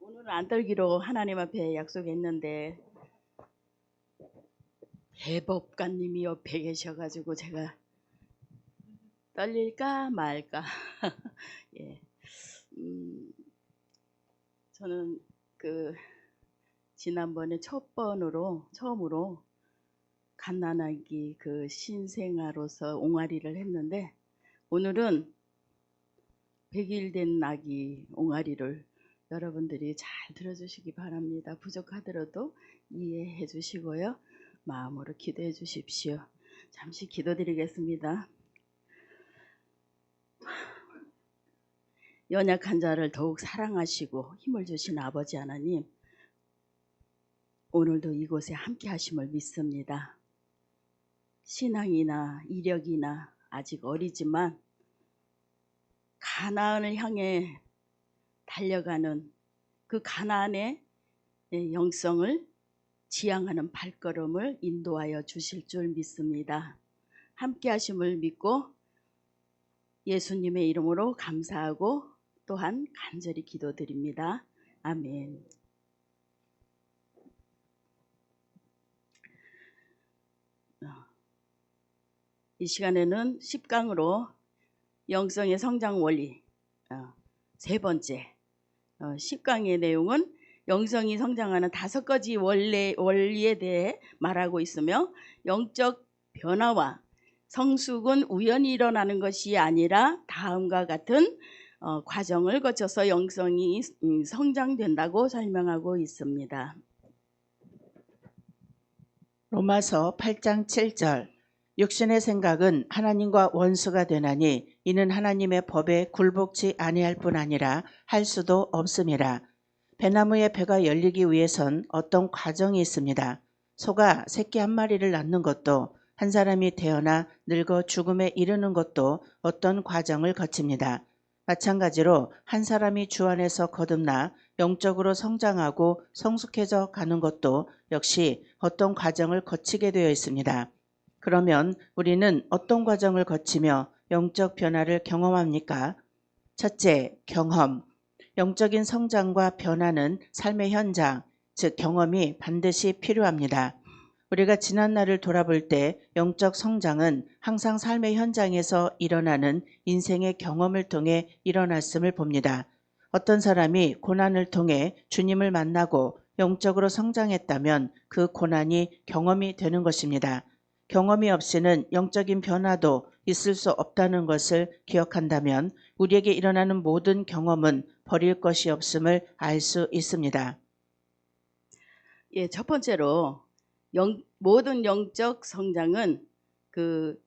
오늘은 안 떨기로 하나님 앞에 약속했는데 대법관님이 옆에 계셔가지고 제가 떨릴까 말까. 예. 음, 저는 그 지난번에 첫 번으로 처음으로 갓난아기 그 신생아로서 옹알이를 했는데 오늘은 100일 된 아기 옹알이를 여러분들이 잘 들어주시기 바랍니다. 부족하더라도 이해해 주시고요. 마음으로 기도해 주십시오. 잠시 기도드리겠습니다. 연약한 자를 더욱 사랑하시고 힘을 주신 아버지 하나님, 오늘도 이곳에 함께 하심을 믿습니다. 신앙이나 이력이나 아직 어리지만 가나안을 향해 달려가는 그 가나안의 영성을 지향하는 발걸음을 인도하여 주실 줄 믿습니다. 함께 하심을 믿고 예수님의 이름으로 감사하고 또한 간절히 기도드립니다. 아멘. 이 시간에는 10강으로 영성의 성장 원리 어, 세 번째 어, 10강의 내용은 영성이 성장하는 다섯 가지 원래, 원리에 대해 말하고 있으며 영적 변화와 성숙은 우연히 일어나는 것이 아니라 다음과 같은 어, 과정을 거쳐서 영성이 음, 성장된다고 설명하고 있습니다. 로마서 8장 7절 육신의 생각은 하나님과 원수가 되나니 이는 하나님의 법에 굴복치 아니할 뿐 아니라 할 수도 없음이라. 배나무의 배가 열리기 위해선 어떤 과정이 있습니다. 소가 새끼 한 마리를 낳는 것도 한 사람이 태어나 늙어 죽음에 이르는 것도 어떤 과정을 거칩니다. 마찬가지로 한 사람이 주 안에서 거듭나 영적으로 성장하고 성숙해져 가는 것도 역시 어떤 과정을 거치게 되어 있습니다. 그러면 우리는 어떤 과정을 거치며 영적 변화를 경험합니까? 첫째, 경험. 영적인 성장과 변화는 삶의 현장, 즉 경험이 반드시 필요합니다. 우리가 지난 날을 돌아볼 때 영적 성장은 항상 삶의 현장에서 일어나는 인생의 경험을 통해 일어났음을 봅니다. 어떤 사람이 고난을 통해 주님을 만나고 영적으로 성장했다면 그 고난이 경험이 되는 것입니다. 경험이 없이는 영적인 변화도 있을 수 없다는 것을 기억한다면 우리에게 일어나는 모든 경험은 버릴 것이 없음을 알 수 있습니다. 예, 첫 번째로 영, 모든 영적 성장은 그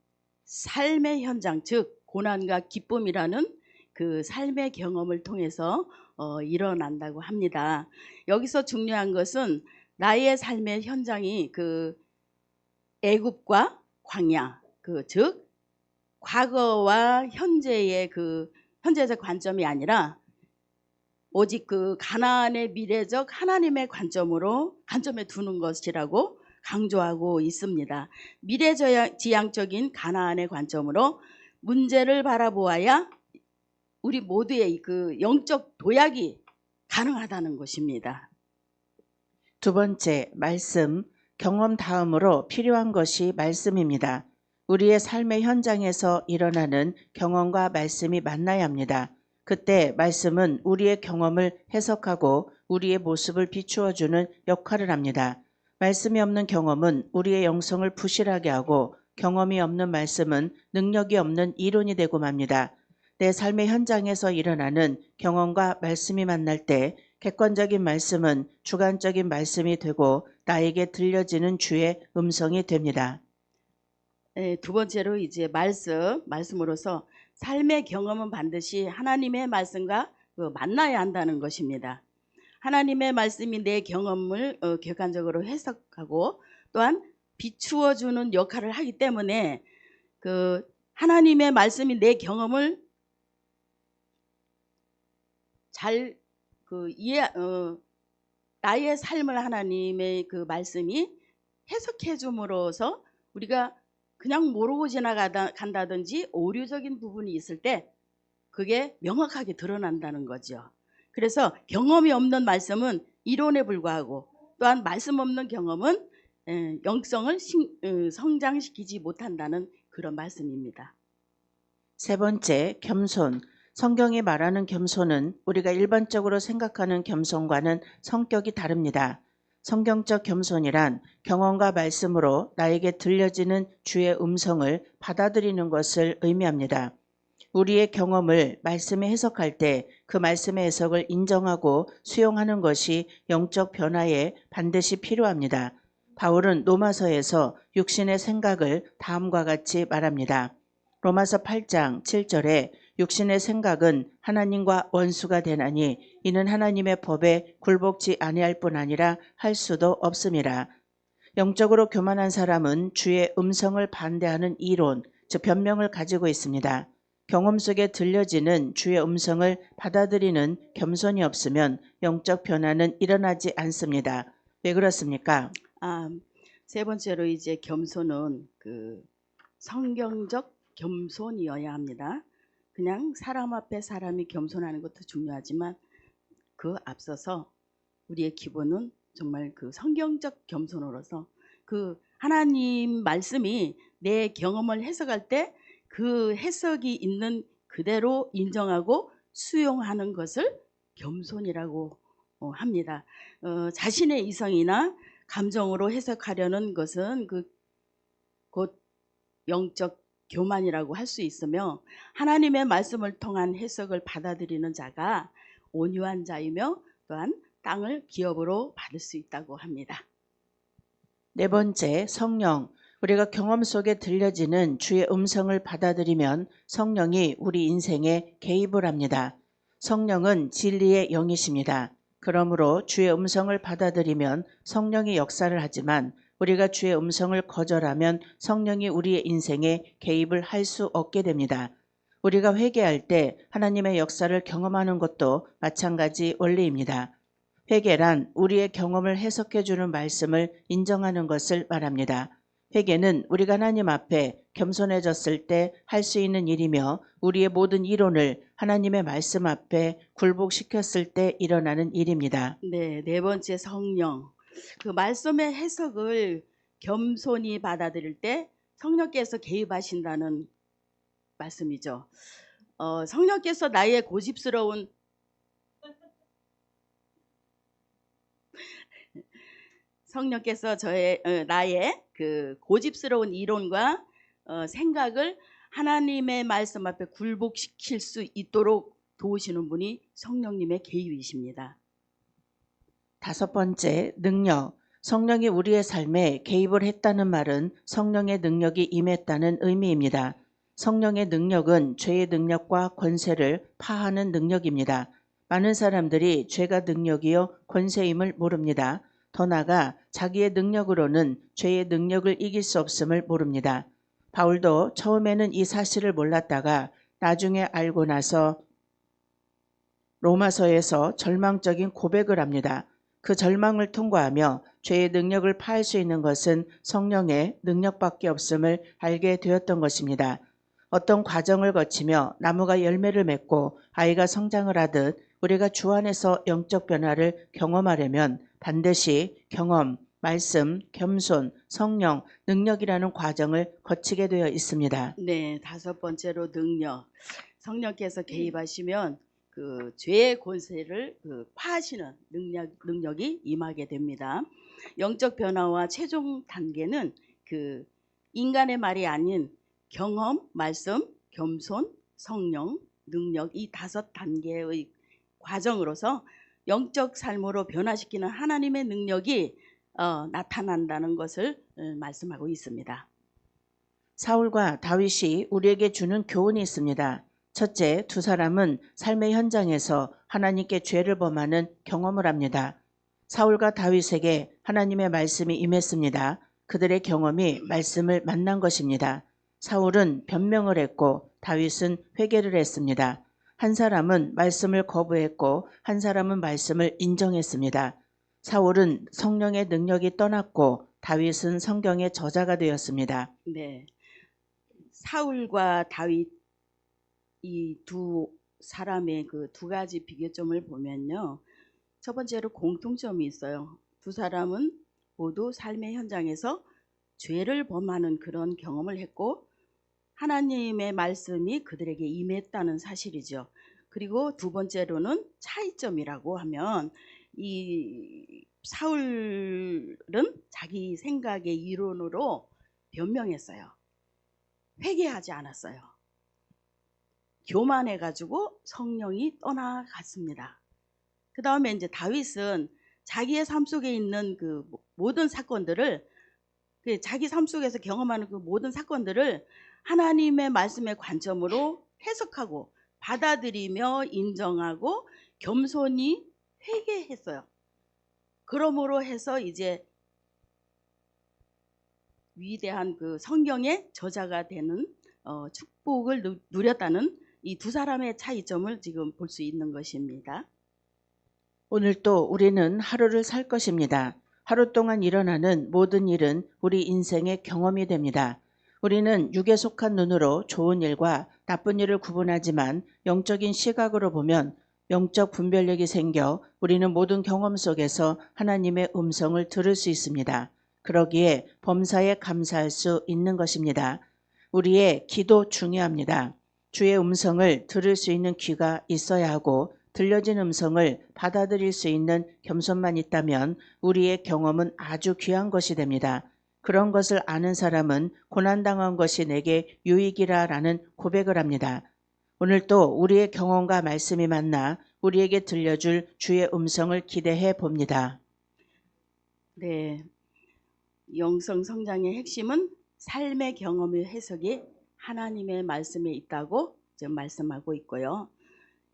삶의 현장, 즉 고난과 기쁨이라는 그 삶의 경험을 통해서 어, 일어난다고 합니다. 여기서 중요한 것은 나의 삶의 현장이 그 애굽과 광야, 그 즉 과거와 현재의 그 현재적 관점이 아니라 오직 그 가나안의 미래적 하나님의 관점으로 관점에 두는 것이라고 강조하고 있습니다. 미래지향적인 가나안의 관점으로 문제를 바라보아야 우리 모두의 그 영적 도약이 가능하다는 것입니다. 두 번째, 말씀. 경험 다음으로 필요한 것이 말씀입니다. 우리의 삶의 현장에서 일어나는 경험과 말씀이 만나야 합니다. 그때 말씀은 우리의 경험을 해석하고 우리의 모습을 비추어 주는 역할을 합니다. 말씀이 없는 경험은 우리의 영성을 부실하게 하고 경험이 없는 말씀은 능력이 없는 이론이 되고 맙니다. 내 삶의 현장에서 일어나는 경험과 말씀이 만날 때 객관적인 말씀은 주관적인 말씀이 되고 나에게 들려지는 주의 음성이 됩니다. 예, 두 번째로 이제 말씀, 말씀으로서 삶의 경험은 반드시 하나님의 말씀과 그 만나야 한다는 것입니다. 하나님의 말씀이 내 경험을 어, 객관적으로 해석하고 또한 비추어 주는 역할을 하기 때문에 그 하나님의 말씀이 내 경험을 잘 그 이해 어, 나의 삶을 하나님의 그 말씀이 해석해 줌으로써 우리가 그냥 모르고 지나간다든지 오류적인 부분이 있을 때 그게 명확하게 드러난다는 거죠. 그래서 경험이 없는 말씀은 이론에 불과하고 또한 말씀 없는 경험은 에, 영성을 성장시키지 못한다는 그런 말씀입니다. 세 번째, 겸손. 성경이 말하는 겸손은 우리가 일반적으로 생각하는 겸손과는 성격이 다릅니다. 성경적 겸손이란 경험과 말씀으로 나에게 들려지는 주의 음성을 받아들이는 것을 의미합니다. 우리의 경험을 말씀에 해석할 때 그 말씀의 해석을 인정하고 수용하는 것이 영적 변화에 반드시 필요합니다. 바울은 로마서에서 육신의 생각을 다음과 같이 말합니다. 로마서 8장 7절에 육신의 생각은 하나님과 원수가 되나니 이는 하나님의 법에 굴복지 아니할 뿐 아니라 할 수도 없음이라. 영적으로 교만한 사람은 주의 음성을 반대하는 이론, 즉 변명을 가지고 있습니다. 경험 속에 들려지는 주의 음성을 받아들이는 겸손이 없으면 영적 변화는 일어나지 않습니다. 왜 그렇습니까? 아, 세 번째로 이제 겸손은 그 성경적 겸손이어야 합니다. 그냥 사람 앞에 사람이 겸손하는 것도 중요하지만 그 앞서서 우리의 기본은 정말 그 성경적 겸손으로서 그 하나님 말씀이 내 경험을 해석할 때 그 해석이 있는 그대로 인정하고 수용하는 것을 겸손이라고 어, 합니다. 어, 자신의 이성이나 감정으로 해석하려는 것은 그 곧 영적 교만이라고 할 수 있으며 하나님의 말씀을 통한 해석을 받아들이는 자가 온유한 자이며 또한 땅을 기업으로 받을 수 있다고 합니다. 네 번째, 성령. 우리가 경험 속에 들려지는 주의 음성을 받아들이면 성령이 우리 인생에 개입을 합니다. 성령은 진리의 영이십니다. 그러므로 주의 음성을 받아들이면 성령이 역사를 하지만 우리가 주의 음성을 거절하면 성령이 우리의 인생에 개입을 할 수 없게 됩니다. 우리가 회개할 때 하나님의 역사를 경험하는 것도 마찬가지 원리입니다. 회개란 우리의 경험을 해석해 주는 말씀을 인정하는 것을 말합니다. 회개는 우리가 하나님 앞에 겸손해졌을 때 할 수 있는 일이며 우리의 모든 이론을 하나님의 말씀 앞에 굴복시켰을 때 일어나는 일입니다. 네, 네 번째 성령. 그 말씀의 해석을 겸손히 받아들일 때 성령께서 개입하신다는 말씀이죠. 어, 성령께서 나의 고집스러운 성령께서 저의 어, 나의 그 고집스러운 이론과 어, 생각을 하나님의 말씀 앞에 굴복시킬 수 있도록 도우시는 분이 성령님의 개입이십니다. 다섯 번째, 능력. 성령이 우리의 삶에 개입을 했다는 말은 성령의 능력이 임했다는 의미입니다. 성령의 능력은 죄의 능력과 권세를 파하는 능력입니다. 많은 사람들이 죄가 능력이요 권세임을 모릅니다. 더 나아가 자기의 능력으로는 죄의 능력을 이길 수 없음을 모릅니다. 바울도 처음에는 이 사실을 몰랐다가 나중에 알고 나서 로마서에서 절망적인 고백을 합니다. 그 절망을 통과하며 죄의 능력을 파할 수 있는 것은 성령의 능력밖에 없음을 알게 되었던 것입니다. 어떤 과정을 거치며 나무가 열매를 맺고 아이가 성장을 하듯 우리가 주 안에서 영적 변화를 경험하려면 반드시 경험, 말씀, 겸손, 성령, 능력이라는 과정을 거치게 되어 있습니다. 네, 다섯 번째로 능력. 성령께서 개입하시면 그 죄의 권세를 그 파하시는 능력 능력이 임하게 됩니다. 영적 변화와 최종 단계는 그 인간의 말이 아닌 경험, 말씀, 겸손, 성령, 능력 이 다섯 단계의 과정으로서 영적 삶으로 변화시키는 하나님의 능력이 어, 나타난다는 것을 어, 말씀하고 있습니다. 사울과 다윗이 우리에게 주는 교훈이 있습니다. 첫째, 두 사람은 삶의 현장에서 하나님께 죄를 범하는 경험을 합니다. 사울과 다윗에게 하나님의 말씀이 임했습니다. 그들의 경험이 말씀을 만난 것입니다. 사울은 변명을 했고 다윗은 회개를 했습니다. 한 사람은 말씀을 거부했고 한 사람은 말씀을 인정했습니다. 사울은 성령의 능력이 떠났고 다윗은 성경의 저자가 되었습니다. 네. 사울과 다윗 이 두 사람의 그 두 가지 비교점을 보면요. 첫 번째로 공통점이 있어요. 두 사람은 모두 삶의 현장에서 죄를 범하는 그런 경험을 했고 하나님의 말씀이 그들에게 임했다는 사실이죠. 그리고 두 번째로는 차이점이라고 하면 이 사울은 자기 생각의 이론으로 변명했어요. 회개하지 않았어요. 교만해가지고 성령이 떠나갔습니다. 그 다음에 이제 다윗은 자기의 삶 속에 있는 그 모든 사건들을 그 자기 삶 속에서 경험하는 그 모든 사건들을 하나님의 말씀의 관점으로 해석하고 받아들이며 인정하고 겸손히 회개했어요. 그러므로 해서 이제 위대한 그 성경의 저자가 되는 어, 축복을 누, 누렸다는 이 두 사람의 차이점을 지금 볼 수 있는 것입니다. 오늘 또 우리는 하루를 살 것입니다. 하루 동안 일어나는 모든 일은 우리 인생의 경험이 됩니다. 우리는 육에 속한 눈으로 좋은 일과 나쁜 일을 구분하지만 영적인 시각으로 보면 영적 분별력이 생겨 우리는 모든 경험 속에서 하나님의 음성을 들을 수 있습니다. 그러기에 범사에 감사할 수 있는 것입니다. 우리의 기도 중요합니다. 주의 음성을 들을 수 있는 귀가 있어야 하고 들려진 음성을 받아들일 수 있는 겸손만 있다면 우리의 경험은 아주 귀한 것이 됩니다. 그런 것을 아는 사람은 고난당한 것이 내게 유익이라 라는 고백을 합니다. 오늘 또 우리의 경험과 말씀이 만나 우리에게 들려줄 주의 음성을 기대해 봅니다. 네. 영성 성장의 핵심은 삶의 경험의 해석이 하나님의 말씀에 있다고 지금 말씀하고 있고요.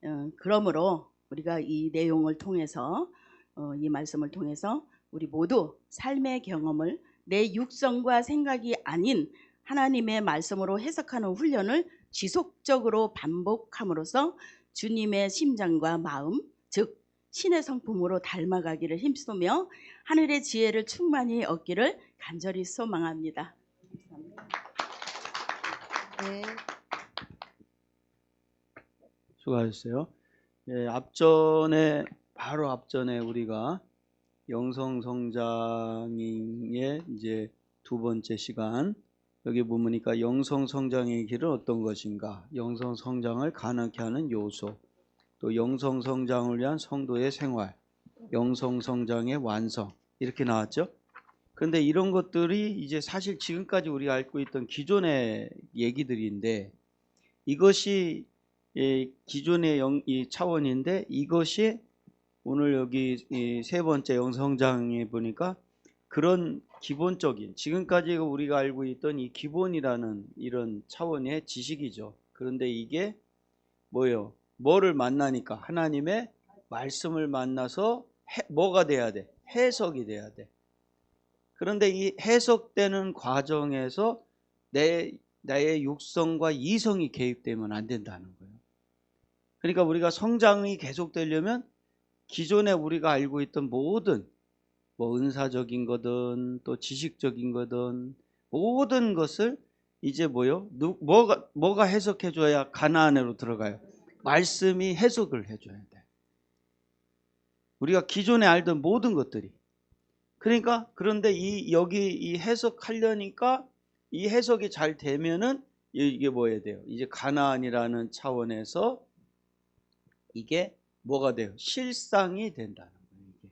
어, 그러므로 우리가 이 내용을 통해서 어, 이 말씀을 통해서 우리 모두 삶의 경험을 내 육성과 생각이 아닌 하나님의 말씀으로 해석하는 훈련을 지속적으로 반복함으로써 주님의 심장과 마음, 즉 신의 성품으로 닮아가기를 힘쓰며 하늘의 지혜를 충만히 얻기를 간절히 소망합니다. 감사합니다. 네. 수고하셨어요. 예, 앞전에 바로 앞전에 우리가 영성 성장의 이제 두 번째 시간 여기 보니까 영성 성장의 길은 어떤 것인가? 영성 성장을 가능케 하는 요소, 또 영성 성장을 위한 성도의 생활, 영성 성장의 완성 이렇게 나왔죠. 근데 이런 것들이 이제 사실 지금까지 우리가 알고 있던 기존의 얘기들인데 이것이 이 기존의 차원인데 이것이 오늘 여기 이세 번째 영성장에 보니까 그런 기본적인 지금까지 우리가 알고 있던 이 기본이라는 이런 차원의 지식이죠. 그런데 이게 뭐예요? 뭐를 만나니까 하나님의 말씀을 만나서 해, 뭐가 돼야 돼? 해석이 돼야 돼. 그런데 이 해석되는 과정에서 내 나의 육성과 이성이 개입되면 안 된다는 거예요. 그러니까 우리가 성장이 계속되려면 기존에 우리가 알고 있던 모든 뭐 은사적인 거든 또 지식적인 거든 모든 것을 이제 뭐요? 누, 뭐가 뭐가 해석해 줘야 가나안으로 들어가요. 말씀이 해석을 해 줘야 돼. 우리가 기존에 알던 모든 것들이 그러니까 그런데 이 여기 이 해석하려니까 이 해석이 잘 되면은 이게 뭐 해야 돼요? 이제 가나안이라는 차원에서 이게 뭐가 돼요? 실상이 된다는 거예요. 이게.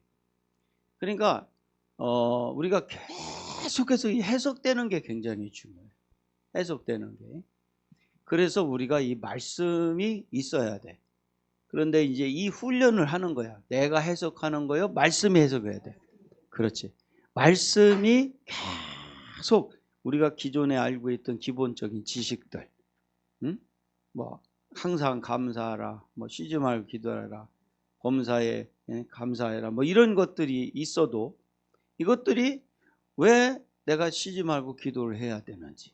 그러니까 어, 우리가 계속해서 이 해석되는 게 굉장히 중요해요. 해석되는 게. 그래서 우리가 이 말씀이 있어야 돼. 그런데 이제 이 훈련을 하는 거야. 내가 해석하는 거요. 말씀이 해석해야 돼. 그렇지. 말씀이 계속 우리가 기존에 알고 있던 기본적인 지식들, 응? 뭐 항상 감사하라, 뭐 쉬지 말고 기도하라, 범사에 예, 감사해라, 뭐 이런 것들이 있어도 이것들이 왜 내가 쉬지 말고 기도를 해야 되는지,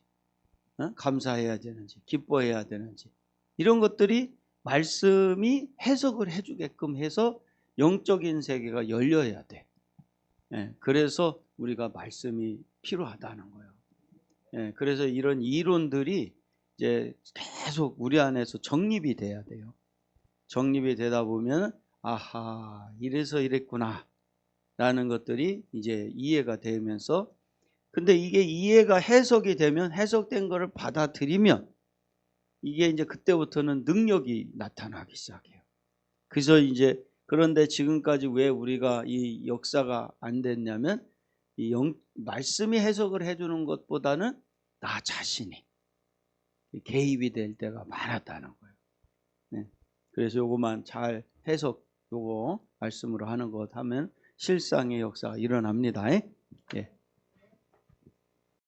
어? 감사해야 되는지, 기뻐해야 되는지 이런 것들이 말씀이 해석을 해주게끔 해서 영적인 세계가 열려야 돼. 예, 그래서 우리가 말씀이 필요하다는 거예요. 예, 그래서 이런 이론들이 이제 계속 우리 안에서 정립이 돼야 돼요. 정립이 되다 보면 아하 이래서 이랬구나 라는 것들이 이제 이해가 되면서 근데 이게 이해가 해석이 되면 해석된 거를 받아들이면 이게 이제 그때부터는 능력이 나타나기 시작해요. 그래서 이제 그런데 지금까지 왜 우리가 이 역사가 안 됐냐면 이 영, 말씀이 해석을 해주는 것보다는 나 자신이 개입이 될 때가 많았다는 거예요. 네. 그래서 요거만 잘 해석 요거 말씀으로 하는 것 하면 실상의 역사가 일어납니다. 예.